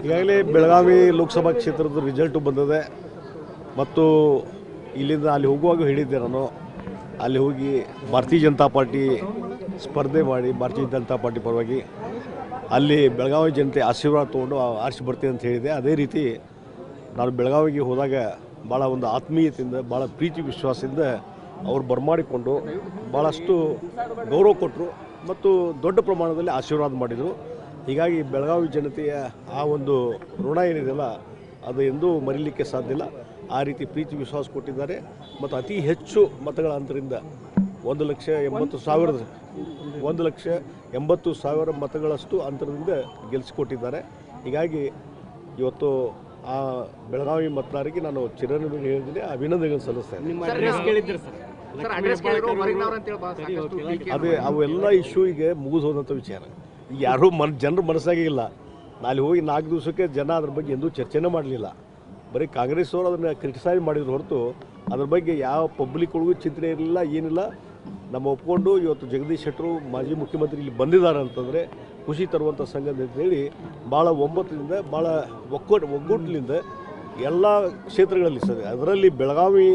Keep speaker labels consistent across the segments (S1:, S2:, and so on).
S1: ಈಗಾಗಲೇ ಬೆಳಗಾವಿ ಲೋಕಸಭಾ ಕ್ಷೇತ್ರದ ರಿಸಲ್ಟು ಬಂದಿದೆ. ಮತ್ತು ಇಲ್ಲಿಂದ ಅಲ್ಲಿ ಹೋಗುವಾಗ ಹೇಳಿದ್ದೆ ನಾನು, ಅಲ್ಲಿ ಹೋಗಿ ಭಾರತೀಯ ಜನತಾ ಪಾರ್ಟಿ ಸ್ಪರ್ಧೆ ಮಾಡಿ, ಭಾರತೀಯ ಜನತಾ ಪಾರ್ಟಿ ಪರವಾಗಿ ಅಲ್ಲಿ ಬೆಳಗಾವಿ ಜನತೆ ಆಶೀರ್ವಾದ ತೊಗೊಂಡು ಆರಿಸಿ ಬರ್ತೀನಿ ಅಂತ ಹೇಳಿದೆ. ಅದೇ ರೀತಿ ನಾನು ಬೆಳಗಾವಿಗೆ ಹೋದಾಗ ಭಾಳ ಒಂದು ಆತ್ಮೀಯತೆಯಿಂದ ಭಾಳ ಪ್ರೀತಿ ವಿಶ್ವಾಸದಿಂದ ಅವ್ರು ಬರಮಾಡಿಕೊಂಡು ಭಾಳಷ್ಟು ಗೌರವ ಕೊಟ್ಟರು ಮತ್ತು ದೊಡ್ಡ ಪ್ರಮಾಣದಲ್ಲಿ ಆಶೀರ್ವಾದ ಮಾಡಿದರು. ಹೀಗಾಗಿ ಬೆಳಗಾವಿ ಜನತೆಯ ಆ ಒಂದು ಋಣ ಏನಿದೆಯಲ್ಲ ಅದು ಎಂದೂ ಮರೀಲಿಕ್ಕೆ ಸಾಧ್ಯ ಇಲ್ಲ. ಆ ರೀತಿ ಪ್ರೀತಿ ವಿಶ್ವಾಸ ಕೊಟ್ಟಿದ್ದಾರೆ. ಮತ್ತು ಅತಿ ಹೆಚ್ಚು ಮತಗಳ ಅಂತರಿಂದ ಒಂದು ಲಕ್ಷ ಎಂಬತ್ತು ಸಾವಿರದ ಒಂದು ಲಕ್ಷ ಎಂಬತ್ತು ಸಾವಿರ ಮತಗಳಷ್ಟು ಅಂತರದಿಂದ ಗೆಲ್ಲಿಸಿಕೊಟ್ಟಿದ್ದಾರೆ ಹೀಗಾಗಿ ಇವತ್ತು ಆ ಬೆಳಗಾವಿ ಮತದಾರರಿಗೆ ನಾನು ಚಿರಋಣಿ ಹೇಳಿದ್ದೀನಿ. ಅಭಿನಂದನೆಗಳನ್ನು ಸಲ್ಲಿಸ್ತೇನೆ ಅದೇ ಅವೆಲ್ಲ ಇಶ್ಯೂಗೆ ಮುಗಿದು ಹೋದಂಥ ವಿಚಾರ. ಈಗ ಯಾರೂ ಮನ್, ಜನರ ಮನಸ್ಸಾಗೇ ಇಲ್ಲ ಅಲ್ಲಿ ಹೋಗಿ ನಾಲ್ಕು ದಿವಸಕ್ಕೆ ಜನ ಅದ್ರ ಬಗ್ಗೆ ಎಂದೂ ಚರ್ಚೆನೇ ಮಾಡಲಿಲ್ಲ. ಬರೀ ಕಾಂಗ್ರೆಸ್ ಅವರು ಅದನ್ನು ಕ್ರಿಟಿಸೈಸ್ ಮಾಡಿದ್ರು ಹೊರತು ಅದ್ರ ಬಗ್ಗೆ ಯಾವ ಪಬ್ಲಿಕ್ ಒಳಗೂ ಚಿಂತನೆ ಇರಲಿಲ್ಲ, ಏನಿಲ್ಲ. ನಮ್ಮ ಒಪ್ಕೊಂಡು ಇವತ್ತು ಜಗದೀಶ್ ಶೆಟ್ಟರು ಮಾಜಿ ಮುಖ್ಯಮಂತ್ರಿ ಇಲ್ಲಿ ಬಂದಿದ್ದಾರೆ ಅಂತಂದರೆ ಖುಷಿ ತರುವಂಥ ಸಂಗತಿ ಅಂತೇಳಿ ಭಾಳ ಒಂಬತ್ತರಿಂದ ಭಾಳ ಒಕ್ಕೂಟ, ಒಗ್ಗೂಟಲಿಂದ ಎಲ್ಲ ಕ್ಷೇತ್ರಗಳಲ್ಲಿ ಸರ್, ಅದರಲ್ಲಿ ಬೆಳಗಾವಿ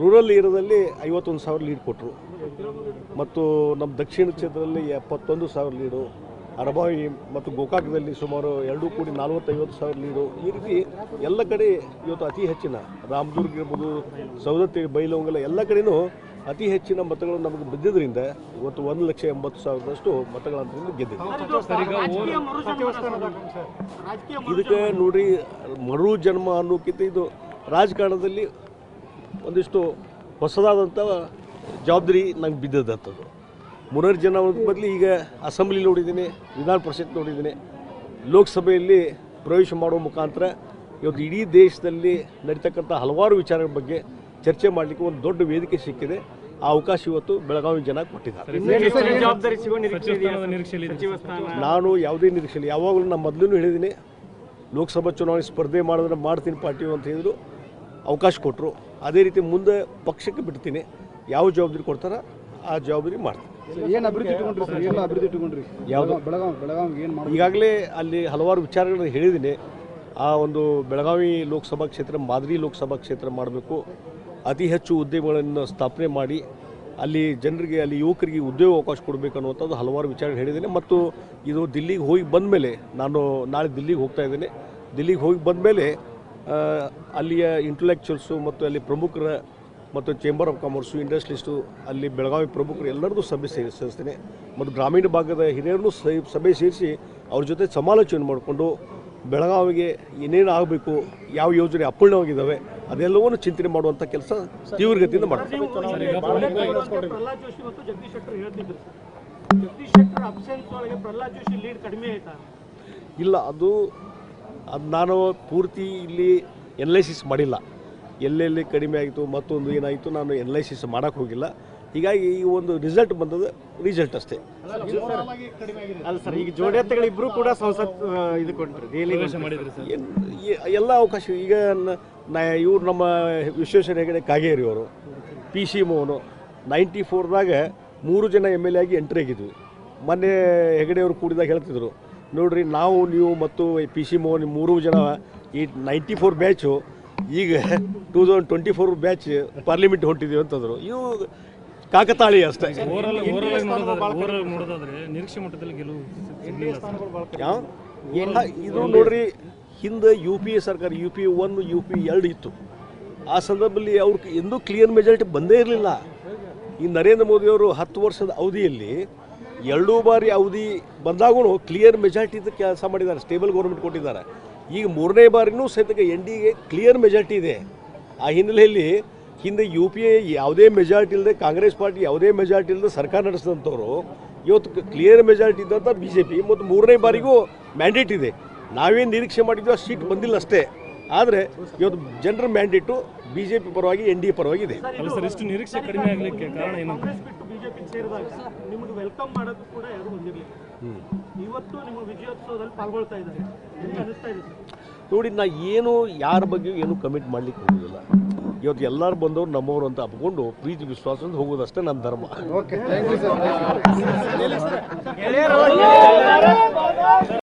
S1: ರೂರಲ್ ಏರಿಯಾದಲ್ಲಿ ಐವತ್ತೊಂದು ಸಾವಿರ ಲೀಡ್ ಕೊಟ್ಟರು ಮತ್ತು ನಮ್ಮ ದಕ್ಷಿಣ ಕ್ಷೇತ್ರದಲ್ಲಿ ಎಪ್ಪತ್ತೊಂದು ಸಾವಿರ ಲೀಡು, ಅರಬಾವಿ ಮತ್ತು ಗೋಕಾಕದಲ್ಲಿ ಸುಮಾರು ಎರಡು ಕೋಟಿ ನಲ್ವತ್ತೈವತ್ತು ಸಾವಿರ ಲೀಡು. ಈ ರೀತಿ ಎಲ್ಲ ಕಡೆ ಇವತ್ತು ಅತಿ ಹೆಚ್ಚಿನ ರಾಮದುರ್ಗ ಇರ್ಬೋದು, ಸವದತ್ತಿ ಬೈಲವಂಗಲ ಎಲ್ಲ ಕಡೆನೂ ಅತಿ ಹೆಚ್ಚಿನ ಮತಗಳು ನಮಗೆ ಬಿದ್ದಿದ್ದರಿಂದ ಇವತ್ತು ಒಂದು ಲಕ್ಷ ಎಂಬತ್ತು ಸಾವಿರದಷ್ಟು ಮತಗಳಂತ ಗೆದ್ದಿದೆ. ಇದಕ್ಕೆ ನೋಡ್ರಿ ಮರು ಜನ್ಮ ಅನ್ನೋಕ್ಕಿಂತ ಇದು ರಾಜಕಾರಣದಲ್ಲಿ ಒಂದಿಷ್ಟು ಹೊಸದಾದಂಥ ಜವಾಬ್ದಾರಿ ನಂಗೆ ಬಿದ್ದದಂಥದ್ದು ಜನ ಬದಲು ಈಗ ಅಸೆಂಬ್ಲಿ ನೋಡಿದ್ದೀನಿ ವಿಧಾನ ಪರಿಷತ್ ನೋಡಿದ್ದೀನಿ. ಲೋಕಸಭೆಯಲ್ಲಿ ಪ್ರವೇಶ ಮಾಡುವ ಮುಖಾಂತರ ಇವತ್ತು ಇಡೀ ದೇಶದಲ್ಲಿ ನಡೀತಕ್ಕಂಥ ಹಲವಾರು ವಿಚಾರಗಳ ಬಗ್ಗೆ ಚರ್ಚೆ ಮಾಡಲಿಕ್ಕೆ ಒಂದು ದೊಡ್ಡ ವೇದಿಕೆ ಸಿಕ್ಕಿದೆ. ಆ ಅವಕಾಶ ಇವತ್ತು ಬೆಳಗಾವಿ ಜನ ಕೊಟ್ಟಿದ್ದಾರೆ. ನಾನು ಯಾವುದೇ ನಿರೀಕ್ಷೆ ಇಲ್ಲ. ಯಾವಾಗಲೂ ನಾನು ಮೊದಲು ಹೇಳಿದ್ದೀನಿ ಲೋಕಸಭಾ ಚುನಾವಣೆ ಸ್ಪರ್ಧೆ ಮಾಡಿದ್ರೆ ಮಾಡ್ತೀನಿ ಪಾರ್ಟಿ ಅಂತ ಹೇಳಿದ್ರು ಅವಕಾಶ ಕೊಟ್ಟರು ಅದೇ ರೀತಿ ಮುಂದೆ ಪಕ್ಷಕ್ಕೆ ಬಿಡ್ತೀನಿ. ಯಾವ ಜವಾಬ್ದಾರಿ ಕೊಡ್ತಾರ ಆ ಜವಾಬ್ದಾರಿ ಮಾಡ್ತಾರೆ.
S2: ಏನು ಅಭಿವೃದ್ಧಿ ಇಟ್ಕೊಂಡ್ರಿ ಸರ್? ಎಲ್ಲ ಅಭಿವೃದ್ಧಿ ಇಟ್ಕೊಂಡ್ರಿ.
S1: ಯಾವುದು?
S2: ಬೆಳಗಾವಿ ಬೆಳಗಾವಿ ಏನು ಮಾಡಿ
S1: ಈಗಾಗಲೇ ಅಲ್ಲಿ ಹಲವಾರು ವಿಚಾರಗಳನ್ನು ಹೇಳಿದ್ದೀನಿ. ಆ ಒಂದು ಬೆಳಗಾವಿ ಲೋಕಸಭಾ ಕ್ಷೇತ್ರ ಮಾದರಿ ಲೋಕಸಭಾ ಕ್ಷೇತ್ರ ಮಾಡಬೇಕು. ಅತಿ ಹೆಚ್ಚು ಉದ್ಯಮಗಳನ್ನು ಸ್ಥಾಪನೆ ಮಾಡಿ ಅಲ್ಲಿ ಜನರಿಗೆ ಅಲ್ಲಿ ಯುವಕರಿಗೆ ಉದ್ಯೋಗ ಅವಕಾಶ ಕೊಡಬೇಕು ಅನ್ನುವಂಥದ್ದು ಹಲವಾರು ವಿಚಾರ ಹೇಳಿದ್ದೀನಿ. ಮತ್ತು ಇದು ದಿಲ್ಲಿಗೆ ಹೋಗಿ ಬಂದ ಮೇಲೆ ನಾನು ನಾಳೆ ದಿಲ್ಲಿಗೆ ಹೋಗ್ತಾ ಇದ್ದೀನಿ. ದಿಲ್ಲಿಗೆ ಹೋಗಿ ಬಂದ ಮೇಲೆ ಅಲ್ಲಿಯ ಇಂಟಲೆಕ್ಚುಯಲ್ಸು ಮತ್ತು ಅಲ್ಲಿ ಪ್ರಮುಖರ ಮತ್ತು ಚೇಂಬರ್ ಆಫ್ ಕಾಮರ್ಸು ಇಂಡಸ್ಟ್ರಿಸ್ಟು ಅಲ್ಲಿ ಬೆಳಗಾವಿ ಪ್ರಮುಖರು ಎಲ್ಲರಿಗೂ ಸಭೆ ಸೇರಿಸ್ತೇನೆ ಮತ್ತು ಗ್ರಾಮೀಣ ಭಾಗದ ಹಿರಿಯರನ್ನು ಸಭೆ ಸೇರಿಸಿ ಅವ್ರ ಜೊತೆ ಸಮಾಲೋಚನೆ ಮಾಡಿಕೊಂಡು ಬೆಳಗಾವಿಗೆ ಏನೇನು ಆಗಬೇಕು ಯಾವ ಯೋಜನೆ ಅಪೂರ್ಣವಾಗಿದ್ದಾವೆ ಅದೆಲ್ಲವನ್ನು ಚಿಂತನೆ ಮಾಡುವಂಥ ಕೆಲಸ ತೀವ್ರಗತಿಯಿಂದ ಮಾಡ್ತಾರೆ
S3: ಸರ್
S1: ಇಲ್ಲ ಅದು ಅದು ನಾನು ಪೂರ್ತಿ ಇಲ್ಲಿ ಎನಲೈಸಿಸ್ ಮಾಡಿಲ್ಲ. ಎಲ್ಲೆಲ್ಲಿ ಕಡಿಮೆ ಆಯಿತು ಮತ್ತೊಂದು ಏನಾಯಿತು ನಾನು ಎನಲೈಸಿಸ್ ಮಾಡೋಕ್ಕೆ ಹೋಗಿಲ್ಲ. ಹೀಗಾಗಿ ಈ ಒಂದು ರಿಸಲ್ಟ್ ಬಂದದ್ದು ರಿಸಲ್ಟ್ ಅಷ್ಟೇ.
S3: ಅಲ್ಲ ಸರ್ ಈಗ ಜೋಡಿಯತ್ತಗಳಿಬ್ರು ಕೂಡ ಸಂಸತ್ ಇದು ಸರ್
S1: ಎಲ್ಲ ಅವಕಾಶ ಈಗ ನ- ನಾ ಇವ್ರು ನಮ್ಮ ವಿಶ್ವೇಶ್ವರ ಹೆಗಡೆ ಕಾಗೇರಿ ಅವರು ಪಿ ಸಿ ಮೋಹನು ನೈಂಟಿ ಫೋರ್ದಾಗ ಮೂರು ಜನ ಎಂ ಎಲ್ ಎ ಆಗಿ ಎಂಟ್ರಿ ಆಗಿದ್ವಿ. ಮೊನ್ನೆ ಹೆಗಡೆ ಅವರು ಕೂಡಿದಾಗ ಹೇಳ್ತಿದ್ರು ನೋಡ್ರಿ ನಾವು ನೀವು ಮತ್ತು ಪಿ ಸಿ ಮೋಹನ್ ಮೂರು ಜನ ಈ ನೈಂಟಿ ಫೋರ್ ಬ್ಯಾಚು ಈಗ two thousand twenty four batch parliament ಹೊಂಟಿದ್ದೀವಿ ಅಂತಂದರು ಇವು ಕಾಕತಾಳಿ ಅಷ್ಟೇ. ಯಾವ? ಇದು ನೋಡ್ರಿ ಹಿಂದೆ ಯು ಪಿ ಎ ಸರ್ಕಾರ U P one U P ಎರಡು ಇತ್ತು. ಆ ಸಂದರ್ಭದಲ್ಲಿ ಅವ್ರಿಗೆ ಎಂದೂ ಕ್ಲಿಯರ್ ಮೆಜಾರಿಟಿ ಬಂದೇ ಇರಲಿಲ್ಲ. ಈ ನರೇಂದ್ರ ಮೋದಿಯವರು ಹತ್ತು ವರ್ಷದ ಅವಧಿಯಲ್ಲಿ ಎರಡೂ ಬಾರಿ ಅವಧಿ ಬಂದಾಗೂ ಕ್ಲಿಯರ್ ಮೆಜಾರಿಟಿ ಕೆಲಸ ಮಾಡಿದ್ದಾರೆ ಸ್ಟೇಬಲ್ ಗೌರ್ಮೆಂಟ್ ಕೊಟ್ಟಿದ್ದಾರೆ. ಈಗ ಮೂರನೇ ಬಾರಿನೂ ಸಹಿತ ಎನ್ ಡಿಗೆ ಕ್ಲಿಯರ್ ಮೆಜಾರಿಟಿ ಇದೆ. ಆ ಹಿನ್ನೆಲೆಯಲ್ಲಿ ಹಿಂದೆ ಯು ಪಿ ಎ ಯಾವುದೇ ಮೆಜಾರಿಟಿ ಇಲ್ಲದೆ ಕಾಂಗ್ರೆಸ್ ಪಾರ್ಟಿ ಯಾವುದೇ ಮೆಜಾರಿಟಿ ಇಲ್ಲದೆ ಸರ್ಕಾರ ನಡೆಸಿದಂಥವ್ರು ಇವತ್ತು ಕ್ಲಿಯರ್ ಮೆಜಾರಿಟಿ ಇದ್ದಂಥ ಬಿ ಜೆ ಪಿ ಮತ್ತು ಮೂರನೇ ಬಾರಿಗೂ ಮ್ಯಾಂಡೇಟ್ ಇದೆ. ನಾವೇನು ನಿರೀಕ್ಷೆ ಮಾಡಿದ್ವಿ ಆ ಸೀಟ್ ಬಂದಿಲ್ಲ ಅಷ್ಟೇ. ಆದರೆ ಇವತ್ತು ಜನರ ಮ್ಯಾಂಡೇಟು ಬಿ ಜೆ ಪಿ ಪರವಾಗಿ ಎನ್ ಡಿ ಎ ಪರವಾಗಿ ಇದೆ
S4: ಅಲ್ಲ ಸರ್ ಇಷ್ಟು ನಿರೀಕ್ಷೆ ಕಡಿಮೆ ಆಗ್ಲಿಕ್ಕೆ ಕಾರಣ ಏನು
S3: ಬಿಜೆಪಿ ಸೇರಿದಾಗ ನಿಮಗೆ ವೆಲ್ಕಮ್ ಮಾಡೋದು ಕೂಡ ಯಾರು ಬಂದಿರಲಿಲ್ಲ. ಇವತ್ತು ನಿಮ್ಮ ವಿಜಯೋತ್ಸವದಲ್ಲಿ ಪಾಲ್ಗೊಳ್ತಾ ಇದ್ದಾರೆ.
S1: ನೋಡಿ ನಾ ಏನು ಯಾರ ಬಗ್ಗೆ ಏನು ಕಮಿಟ್ ಮಾಡ್ಲಿಕ್ಕೆ ಹೋಗೋದಿಲ್ಲ. ಇವತ್ತು ಎಲ್ಲರೂ ಬಂದವರು ನಮ್ಮವರು ಅಂತ ಅಪ್ಕೊಂಡು ಪ್ರೀತಿ ವಿಶ್ವಾಸದಿಂದ ಹೋಗೋದಷ್ಟೇ ನನ್ನ ಧರ್ಮ.
S2: Okay thank you sir